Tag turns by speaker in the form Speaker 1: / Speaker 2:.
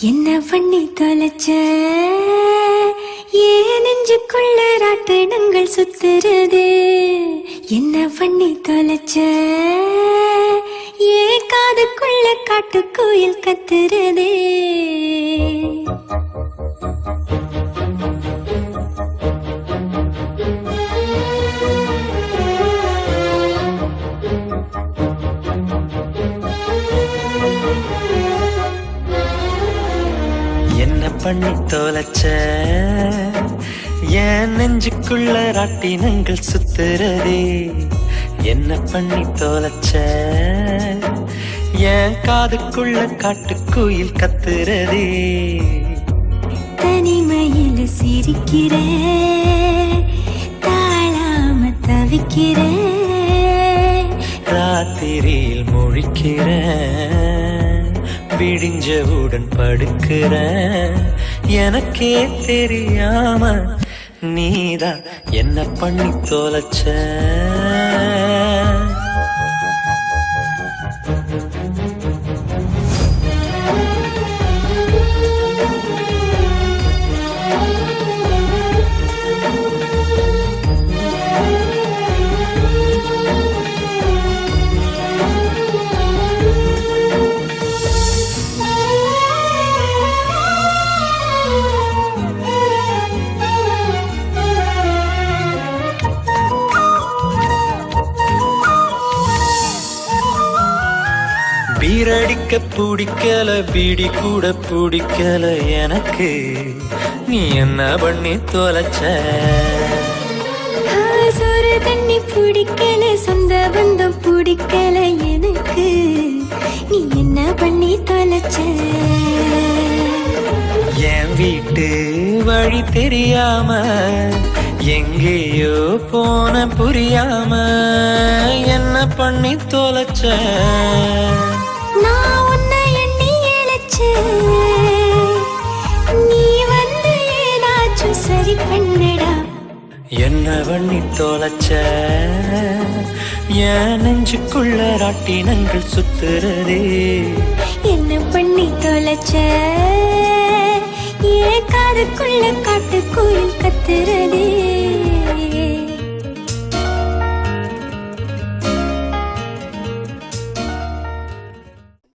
Speaker 1: என்ன பண்ணி தொலைச்ச? ஏன் நெஞ்சுக்குள்ள ராட்டினங்கள் சுத்துறது. என்ன பண்ணி தொலைச்ச? ஏன் காதுக்குள்ள காட்டு கோயில்
Speaker 2: கத்துறது. பண்ணி தொலைச்ச. என் நெஞ்சுக்குள்ள ராட்டினங்கள் சுத்துறதே. என்ன பண்ணி தொலைச்ச? என் காதுக்குள்ள காட்டுக்குயில் கத்துறதே.
Speaker 1: தனிமையில் சிரிக்கிற. தாழாம தவிக்கிற.
Speaker 2: ராத்திரியில் முழிக்கிறேன். விடிஞ்சவுடன் படுக்கிற எனக்கே தெரியாம நீதான் என்ன பண்ணி தொலைச்ச. பீரடிக்க பிடிக்கல பீடி கூட பிடிக்கல எனக்கு. நீ என்ன பண்ணி தொலைச்ச?
Speaker 1: சோறு தண்ணி பிடிக்கல சொந்த பந்தம் பிடிக்கல எனக்கு. நீ என்ன பண்ணி தொலைச்ச?
Speaker 2: என் வீட்டு வழி தெரியாம எங்கேயோ போன புரியாம என்ன பண்ணி தொலைச்ச? என்ன பண்ணி தொலைச்ச? என் நெஞ்சுக்குள்ள ராட்டினங்கள் சுத்துறதே.
Speaker 1: என்ன பண்ணி தொலைச்ச? ஏ காதுக்குள்ள காட்டு கோயில் கத்துறதே.